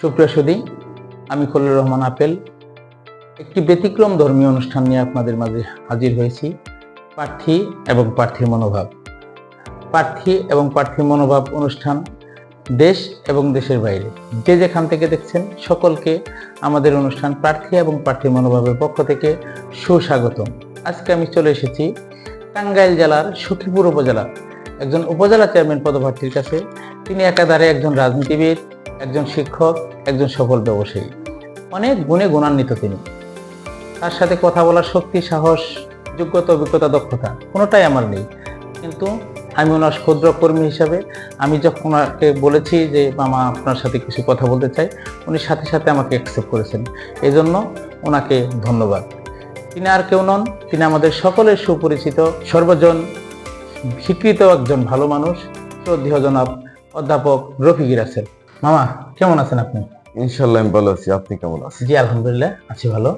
সুপ্রিয় সুদী আমি খলিল রহমান আপেল। একটি ব্যতিক্রম ধর্মীয় অনুষ্ঠান নিয়ে আপনাদের মাঝে হাজির হয়েছি প্রার্থী এবং প্রার্থীর মনোভাব। প্রার্থী এবং প্রার্থীর মনোভাব অনুষ্ঠান দেশ এবং দেশের বাইরে। যে যেখান থেকে দেখছেন, সকলকে আমাদের অনুষ্ঠান প্রার্থী এবং প্রার্থীর মনোভাবের পক্ষ থেকে সুস্বাগতম। আজকে আমি চলে এসেছি টাঙ্গাইল জেলার সখীপুর উপজেলা। একজন উপজেলা চেয়ারম্যান পদপ্রার্থীর কাছে। তিনি একাধারে একজন রাজনীতিবিদ একজন শিক্ষক, একজন সফল ব্যবসায়ী। অনেক গুণে গুণান্বিত তিনি। তার সাথে কথা বলার শক্তি, সাহস, যোগ্যতা, অভিজ্ঞতা, দক্ষতা কোনোটাই আমার নেই। কিন্তু আমি ওনার ক্ষুদ্র কর্মী হিসাবে আমি যখন ওনাকে বলেছি যে, মামা, আপনার সাথে কিছু কথা বলতে চাই, উনি সাথে সাথে আমাকে অ্যাকসেপ্ট করেছেন। এই জন্য ওনাকে ধন্যবাদ। তিনি আর কেউ নন। তিনি আমাদের সকলের সুপরিচিত, সর্বজন স্বীকৃত একজন ভালো মানুষ। শ্রদ্ধেয় জনাব অধ্যাপক রফিকির আছেন মামা কেমন আছেন আপনি? ইনশাল্লাহ আমি ভালো আছি। আপনি কেমন আছেন? জি আলহামদুলিল্লাহ আছি ভালো।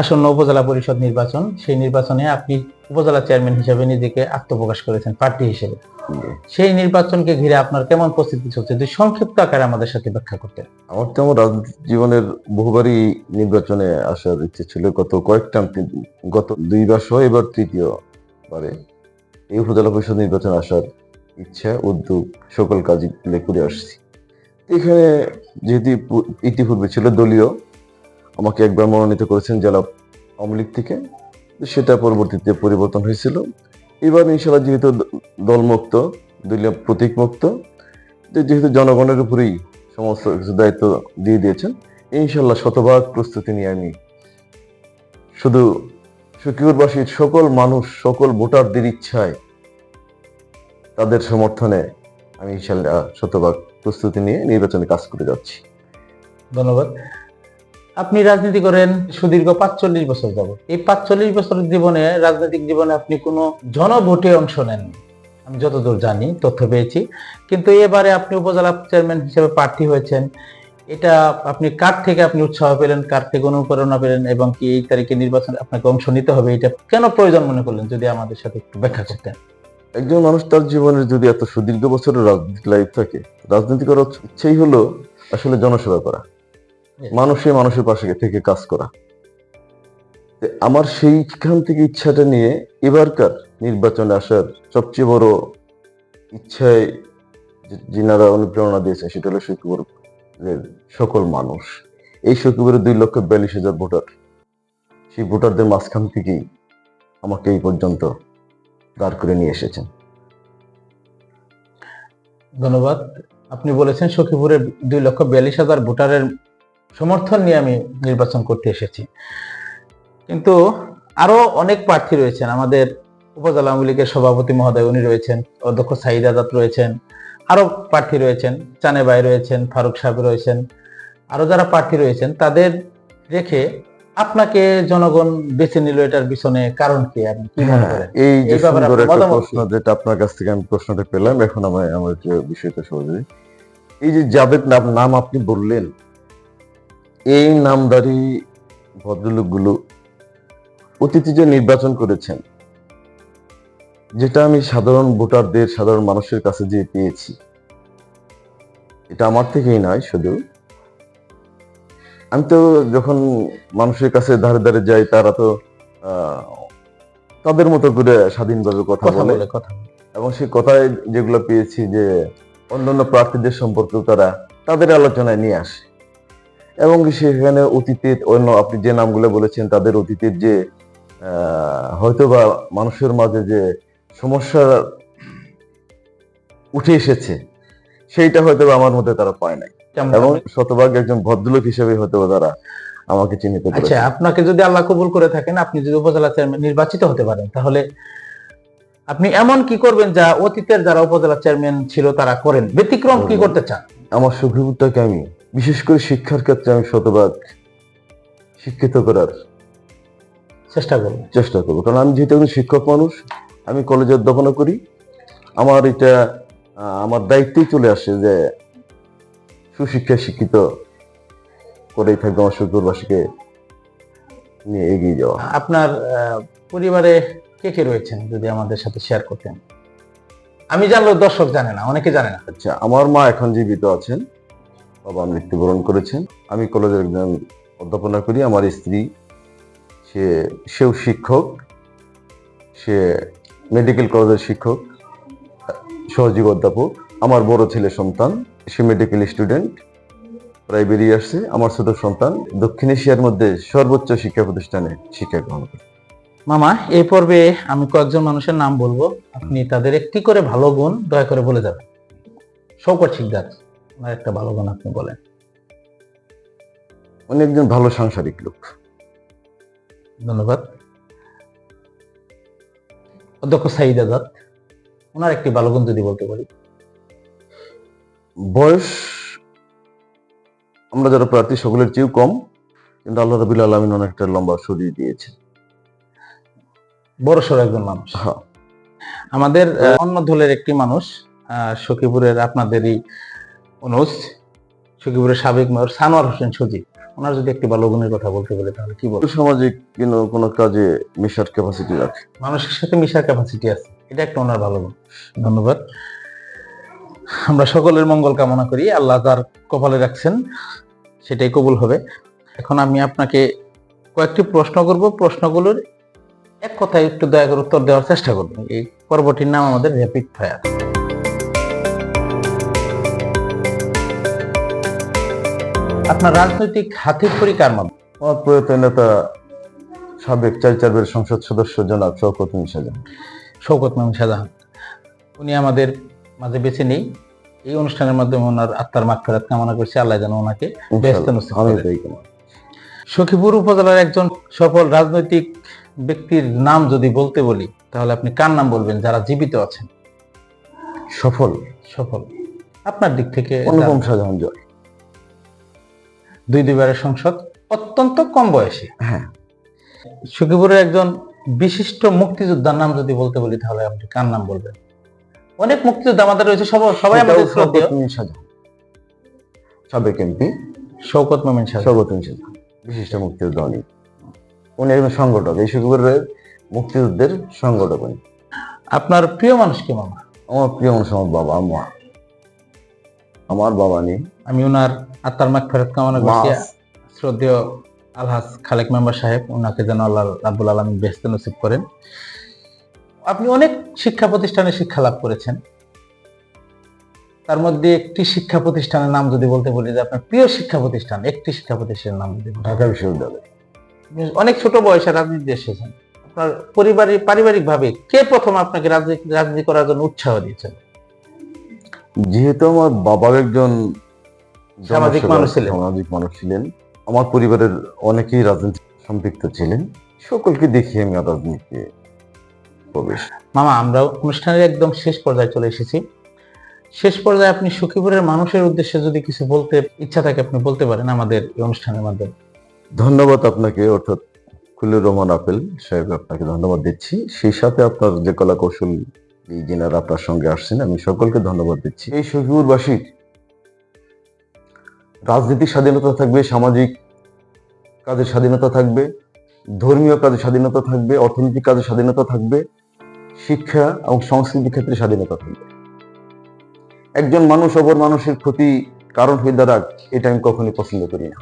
আসন্ন উপজেলা পরিষদ নির্বাচন সেই নির্বাচনে আপনি উপজেলা চেয়ারম্যান হিসেবে নিজেকে আত্মপ্রকাশ করেছেন প্রার্থী হিসেবে। সেই নির্বাচনকে ঘিরে আপনার কেমন প্রস্তুতি চলছে? যদি সংক্ষিপ্ত আকারে আমাদের সাথে ব্যাখ্যা করতেন। আমার তো আমার রাজনৈতিক জীবনের বহুবারই নির্বাচনে আসার ইচ্ছে ছিল। গত কয়েকটা গত দুইবার সহ এবার তৃতীয় বারে এই উপজেলা পরিষদ নির্বাচনে আসার ইচ্ছা উদ্যোগ সকল কাজই মিলে করে আসছি। এখানে যেহেতু ইতিপূর্বে ছিল দলীয়, আমাকে একবার মনোনীত করেছেন জেলা আওয়ামী লীগ থেকে। সেটা পরবর্তীতে পরিবর্তন হয়েছিল। এবার ইনশাল্লাহ যেহেতু দলমুক্ত, দলীয় প্রতীক মুক্ত যেহেতু জনগণের উপরেই সমস্ত কিছু দায়িত্ব দিয়ে দিয়েছেন ইনশাল্লাহ শতভাগ প্রস্তুতি নিয়ে আমি শুধু সকিপুরবাসীর সকল মানুষ, সকল ভোটারদের ইচ্ছায় তাদের সমর্থনে আমি ইনশাল্লাহ শতভাগ প্রস্তুতি নিয়ে নির্বাচনে কাজ করে যাচ্ছি। ধন্যবাদ। আপনি রাজনীতি করেন সুদীর্ঘ পাঁচচল্লিশ বছর যাব এই পাঁচচল্লিশ বছরের জীবনে, রাজনৈতিক জীবনে আপনি কোনো জনভোটে অংশ নেন। আমি যতদূর জানি, তথ্য পেয়েছি। কিন্তু এবারে আপনি উপজেলা চেয়ারম্যান হিসেবে প্রার্থী হয়েছেন। এটা আপনি কার থেকে আপনি উৎসাহ পেলেন, কার থেকে অনুপ্রেরণা পেলেন এবং কি এই তারিখে নির্বাচনে আপনাকে অংশ নিতে হবে, এটা কেন প্রয়োজন মনে করলেন, যদি আমাদের সাথে একটু ব্যাখ্যা করতেন? একজন মানুষ তার জীবনের যদি এত সুদীর্ঘ বছরের রাজনীতি লাইফ থাকে রাজনীতি করার ইচ্ছেই হলো আসলে জনসেবা করা। মানুষে মানুষের পাশে থেকে কাজ করা। আমার সেইখান থেকে ইচ্ছাটা নিয়ে এবারকার নির্বাচনে আসার সবচেয়ে বড় ইচ্ছায় যিনারা অনুপ্রেরণা দিয়েছেন সেটা হলো সখীপুরের সকল মানুষ। এই সখীপুরের দুই লক্ষ বিয়াল্লিশ হাজার ভোটার। সেই ভোটারদের মাঝখান থেকেই আমাকে এই পর্যন্ত দাঁড় করে নিয়ে এসেছেন। ধন্যবাদ। আপনি বলেছেন সখীপুরের দুই লক্ষ বিয়াল্লিশ হাজার ভোটারের সমর্থন নিয়ে আমি নির্বাচন করতে এসেছি। কিন্তু আরও অনেক প্রার্থী রয়েছেন। আমাদের উপজেলা আওয়ামী লীগের সভাপতি মহোদয় উনি রয়েছেন, অধ্যক্ষ সাইদ আজাদ রয়েছেন, আরও প্রার্থী রয়েছেন, চানে ভাই রয়েছেন, ফারুক সাহেব রয়েছেন, আরও যারা প্রার্থী রয়েছেন, তাদের রেখে আপনাকে জনগণ বেছে নিল এটার পিছনে কারণ কি আপনি কি মনে করেন? এই যে সুন্দর একটা প্রশ্ন যেটা আপনার কাছ থেকে আমি প্রশ্নটা পেলাম এখন আমার আমার যে বিষয়টা সহজে এই যে জাভেদ নাম নাম আপনি বললেন এই নামধারী ভদ্রলোকগুলো অতীতে যে নির্বাচন করেছেন যেটা আমি সাধারণ ভোটারদের সাধারণ মানুষের কাছে যে পেয়েছি এটা আমার থেকেই নয় শুধু। আমি তো যখন মানুষের কাছে ধারে ধারে যাই তারা তো আহ, তাদের মতো করে স্বাধীনভাবে কথা বলে। এবং সেই কথায় যেগুলো পেয়েছি যে অন্যান্য প্রার্থীদের সম্পর্কেও তারা তাদের আলোচনায় নিয়ে আসে। এবং সেখানে অতীতের অন্য আপনি যে নামগুলো বলেছেন তাদের অতীতের যে আহ, হয়তোবা মানুষের মাঝে যে সমস্যা উঠে এসেছে সেইটা হয়তো আমার মধ্যে তারা পায় নাই। এবং শতভাগ একজন ভদ্রলোক হিসেবে হয়তো তারা আমাকে চিহ্নিত আচ্ছা আপনাকে যদি আল্লাহ কবুল করে থাকেন আপনি যদি উপজেলা চেয়ারম্যান নির্বাচিত হতে পারেন তাহলে আপনি এমন কি করবেন যা অতীতের যারা উপজেলা চেয়ারম্যান ছিল তারা করেন? ব্যতিক্রম কি করতে চান? আমার সুখীভূতটাকে আমি বিশেষ করে শিক্ষার ক্ষেত্রে আমি শতভাগ শিক্ষিত করার চেষ্টা করবেন চেষ্টা করব। কারণ আমি যেহেতু একজন শিক্ষক মানুষ আমি কলেজে অধ্যাপনা করি আমার এটা আমার দায়িত্বেই চলে আসে যে সুশিক্ষায় শিক্ষিত করেই থাকবে আমার শুক্রবাসীকে নিয়ে এগিয়ে যাওয়া। আপনার পরিবারে কে কে রয়েছেন যদি আমাদের সাথে শেয়ার করতেন? আমি জানলো দর্শক জানে না অনেকে জানে না। আচ্ছা আমার মা এখন জীবিত আছেন বাবা মৃত্যুবরণ করেছেন। আমি কলেজের একজন অধ্যাপনা করি আমার স্ত্রী সে সেও শিক্ষক সে মেডিকেল কলেজের শিক্ষক সহযোগী অধ্যাপক। আমার বড় ছেলে সন্তান সে মেডিকেল স্টুডেন্ট প্রায় বেরিয়ে আসছে। আমার ছোট সন্তান দক্ষিণ এশিয়ার মধ্যে সর্বোচ্চ শিক্ষা প্রতিষ্ঠানে শিক্ষা গ্রহণ করে। মামা এই পর্বে আমি কয়েকজন মানুষের নাম বলব। আপনি তাদের একটি করে ভালো গুণ দয়া করে বলে যাবেন। শৌকত শিকদার ওনার একটা ভালো গুণ আপনি বলেন। উনি একজন ভালো সাংসারিক লোক। ধন্যবাদ। অধ্যক্ষ সাইদ আজাদ ওনার একটি ভালো গুণ যদি বলতে পারি। বয়স আমরা যারা প্রার্থী সকলের চেয়েও কম কিন্তু আল্লাহ রবিল আলমিন অনেকটা লম্বা সরিয়ে দিয়েছে বড় সড় একজন মানুষ। হ্যাঁ। আমাদের অন্য দলের একটি মানুষ সখীপুরের আপনাদেরই অনুজ সখীপুরের সাবেক মেয়র সানোয়ার হোসেন সজীব। ওনার যদি একটি ভালো গুণের কথা বলতে বলে তাহলে কি বলব? সামাজিক কোনো কোনো কাজে মিশার ক্যাপাসিটি রাখে। মানুষের সাথে মিশার ক্যাপাসিটি আছে। এটা একটা ওনার ভালো গুণ। ধন্যবাদ। আমরা সকলের মঙ্গল কামনা করি। আল্লাহ তার কপালে রাখছেন সেটাই কবুল হবে। এখন আমি আপনাকে কয়েকটি প্রশ্ন করব। প্রশ্নগুলোর এক কথায় একটু দয়া করে উত্তর দেওয়ার চেষ্টা করব এই পর্বটির নাম আমাদের র্যাপিড ফায়ার আপনার রাজনৈতিক হাতে খড়ি কার মত? আমার প্রয়াত নেতা সাবেক চার চারবের সংসদ সদস্য জনাব শওকত মিশাজান শৌকত মামুন শাহজাহান। উনি আমাদের মাঝে বেছে নেই। এই অনুষ্ঠানের মাধ্যমে ওনার আত্মার মাগফিরাত কামনা করছি আল্লাহ যেন ওনাকে ব্যস্ত সখীপুর উপজেলার একজন সফল রাজনৈতিক ব্যক্তির নাম যদি বলতে বলি তাহলে আপনি কার নাম বলবেন? যারা জীবিত আছেন। সফল। সফল। আপনার দিক থেকে অনুপম শাহজাহান জয়। দুই দুইবারের সংসদ অত্যন্ত কম বয়সী। হ্যাঁ। সখীপুরের একজন বিশিষ্ট মুক্তিযোদ্ধার নাম যদি বলতে বলি তাহলে আপনি কার নাম বলবেন? অনেক মুক্তিযোদ্ধা আমাদের রয়েছে সবাই সবাই আমাদের শ্রদ্ধেয়। সাবেক এমপি। শৌকত মোমেন সাহেব শওকত মিশাজান বিশিষ্ট মুক্তিযোদ্ধা উনি। উনি একজন সংগঠক। এই শুক্রবারের মুক্তিযুদ্ধের সংগঠক উনি। আপনার প্রিয় মানুষ কে মামা? আমার প্রিয় মানুষ আমার বাবা মা। আমার বাবা নেই। আমি ওনার আত্মার মাগ ফেরত কামনা করছি। শ্রদ্ধেয় আলহাজ খালেক মেম্বার সাহেব ওনাকে যেন আল্লাহ রাব্বুল আলমী ব্যস্ত নসিব করেন। আপনি অনেক শিক্ষা প্রতিষ্ঠানে শিক্ষা লাভ করেছেন। তার মধ্যে একটি শিক্ষা প্রতিষ্ঠানের নাম যদি বলতে বলি যে আপনার প্রিয় শিক্ষা প্রতিষ্ঠান একটি শিক্ষা প্রতিষ্ঠানের নাম যদি ঢাকা বিশ্ববিদ্যালয়। অনেক ছোট বয়সে রাজনীতি এসেছেন। আপনার পরিবারিক পারিবারিক ভাবে কে প্রথম আপনাকে রাজনীতি রাজনীতি করার জন্য উৎসাহ দিয়েছেন? যেহেতু আমার বাবা একজন সামাজিক মানুষ ছিলেন। সামাজিক মানুষ ছিলেন আমার পরিবারের অনেকেই রাজনীতি সম্পৃক্ত ছিলেন। সকলকে দেখি আমি রাজনীতিতে প্রবেশ। মামা আমরা অনুষ্ঠানের একদম শেষ পর্যায়ে চলে এসেছি। শেষ পর্যায়ে আপনি সখীপুরের মানুষের উদ্দেশ্যে যদি কিছু বলতে ইচ্ছা থাকে আপনি বলতে পারেন আমাদের এই অনুষ্ঠানের মাধ্যমে। ধন্যবাদ আপনাকে অর্থাৎ খুলুর রহমান আপেল সাহেব আপনাকে ধন্যবাদ দিচ্ছি। সেই সাথে আপনার যে কলা কৌশল যেনারা আপনার সঙ্গে আসছেন আমি সকলকে ধন্যবাদ দিচ্ছি। এই সখীপুরবাসীর রাজনীতির স্বাধীনতা থাকবে সামাজিক কাজের স্বাধীনতা থাকবে ধর্মীয় কাজের স্বাধীনতা থাকবে অর্থনৈতিক কাজের স্বাধীনতা থাকবে শিক্ষা এবং সংস্কৃতি ক্ষেত্রে স্বাধীনতা থাকবে। একজন মানুষ অপর মানুষের ক্ষতি কারণ হয়ে দাঁড়াক এটা আমি কখনোই পছন্দ করি না।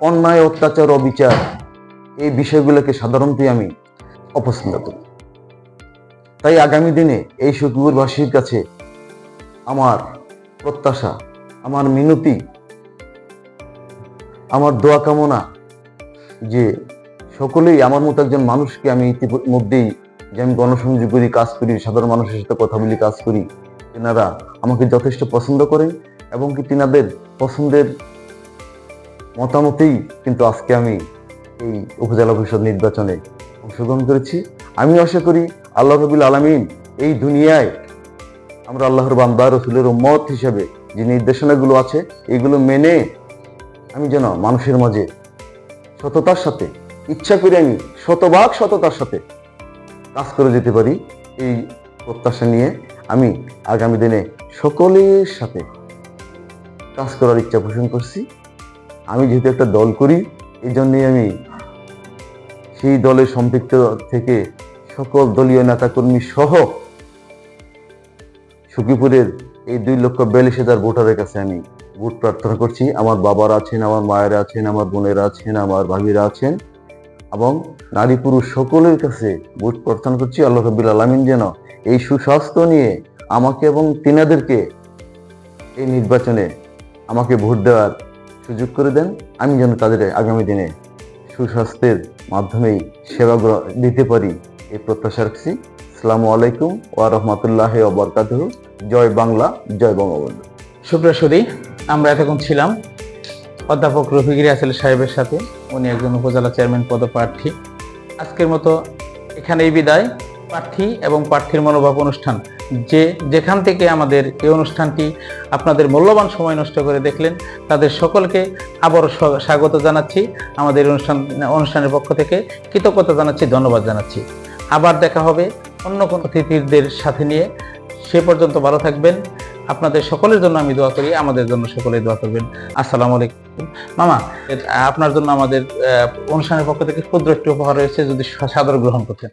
অন্যায়, অত্যাচার, অবিচার, এই বিষয়গুলোকে সাধারণত আমি অপছন্দ করি। তাই আগামী দিনে এই সখীপুরবাসীর কাছে আমার প্রত্যাশা, আমার মিনতি, আমার দোয়া কামনা যে সকলেই আমার মতো একজন মানুষকে আমি ইতিমধ্যেই যে আমি গণসংযোগ করি, কাজ করি, সাধারণ মানুষের সাথে কথা বলি, কাজ করি, তেনারা আমাকে যথেষ্ট পছন্দ করেন এবং কি তেনাদের পছন্দের মতামতেই কিন্তু আজকে আমি এই উপজেলা পরিষদ নির্বাচনে অংশগ্রহণ করেছি। আমি আশা করি আল্লাহ রবিল আলমিন এই দুনিয়ায় আমরা আল্লাহর বান্দা, রসুলের মত হিসেবে যে নির্দেশনাগুলো আছে, এগুলো মেনে আমি যেন মানুষের মাঝে সততার সাথে ইচ্ছা করে আমি শতভাগ সততার সাথে কাজ করে যেতে পারি, এই প্রত্যাশা নিয়ে আমি আগামী দিনে সকলের সাথে কাজ করার ইচ্ছা পোষণ করছি। আমি যেহেতু একটা দল করি এই জন্যই আমি সেই দলের সম্পৃক্ত থেকে সকল দলীয় নেতাকর্মী সহ সখীপুরের এই দুই লক্ষ বিয়াল্লিশ হাজার ভোটারের কাছে আমি ভোট প্রার্থনা করছি। আমার বাবারা আছেন, আমার মায়েরা আছেন, আমার বোনেরা আছেন, আমার ভাবিরা আছেন। এবং নারী পুরুষ সকলের কাছে ভোট প্রার্থনা করছি, আল্লাহ রবিল আলমিন যেন এই সুস্বাস্থ্য নিয়ে আমাকে এবং তিনাদেরকে এই নির্বাচনে আমাকে ভোট দেওয়ার সুযোগ করে দেন। আমি যেন তাদের আগামী দিনে সুস্বাস্থ্যের মাধ্যমেই সেবা দিতে পারি, এই প্রত্যাশা রাখছি। আসসালামু আলাইকুম ওয়া রহমতুল্লাহ ওবরকাতুহ জয় বাংলা, জয় বঙ্গবন্ধু। সুপ্রসদী আমরা এতক্ষণ ছিলাম অধ্যাপক রফিকির আসেল সাহেবের সাথে। উনি একজন উপজেলা চেয়ারম্যান, পদপ্রার্থী। আজকের মতো এখানেই বিদায়। প্রার্থী এবং প্রার্থীর মনোভাব অনুষ্ঠান। যে যেখান থেকে আমাদের এই অনুষ্ঠানটি আপনাদের মূল্যবান সময় নষ্ট করে দেখলেন, তাদের সকলকে আবারও স্ব- স্বাগত জানাচ্ছি। আমাদের অনুষ্ঠান, অনুষ্ঠানের পক্ষ থেকে কৃতজ্ঞতা জানাচ্ছি, ধন্যবাদ জানাচ্ছি। আবার দেখা হবে অন্য কোনো অতিথিদের সাথে নিয়ে। সে পর্যন্ত ভালো থাকবেন। আপনাদের সকলের জন্য আমি দোয়া করি আমাদের জন্য সকলে দোয়া করবেন। আসসালামু আলাইকুম। মামা আপনার জন্য আমাদের আহ, অনুষ্ঠানের পক্ষ থেকে ক্ষুদ্র একটি উপহার রয়েছে যদি সাদর গ্রহণ করতেন।